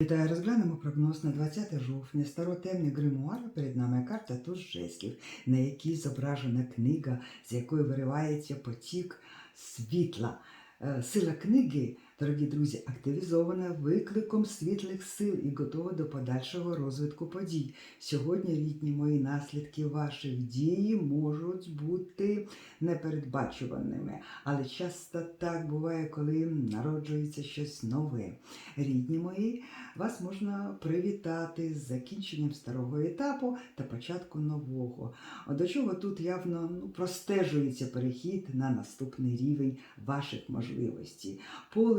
Вітаю, розглянемо прогноз на 20 жовтня. Старотемний гримуар. Перед нами карта туз жезлів, на якій зображена книга, з якої виривається потік світла. Е, Сила книги, дорогі друзі, активізована викликом світлих сил і готова до подальшого розвитку подій. Сьогодні, рідні мої наслідки ваших дій можуть бути непередбачуваними, але часто так буває, коли народжується щось нове. Рідні мої, вас можна привітати з закінченням старого етапу та початку нового. До чого тут явно ну, простежується перехід на наступний рівень ваших можливостей.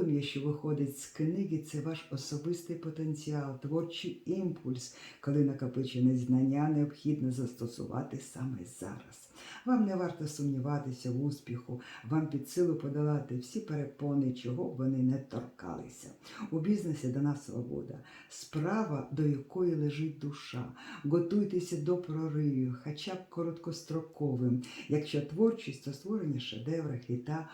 Полум'я, що виходить з книги, це ваш особистий потенціал, творчий імпульс, коли накопичені знання необхідно застосувати саме зараз. Вам не варто сумніватися в успіху, вам під силу подолати всі перепони, чого б вони не торкалися. У бізнесі дана свобода, справа, до якої лежить душа. Готуйтеся до проривів, хоча б короткостроковим. Якщо творчість, то створення шедевра, хіта.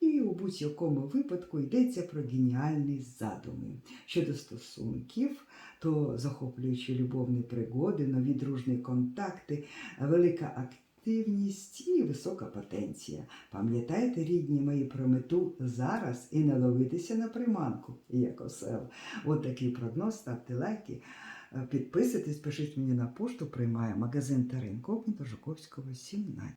І у будь-якому випадку йдеться про геніальні задуми. Щодо стосунків, то захоплюючі любовні пригоди, нові дружні контакти, велика активність і висока потенція. Пам'ятайте, рідні мої, про мету зараз і не ловитися на приманку, як осел. От такий прогноз, ставте лайки. е, Підписуйтесь, пишіть мені на пошту, приймає магазин Теренкогніто Жуковського, 17.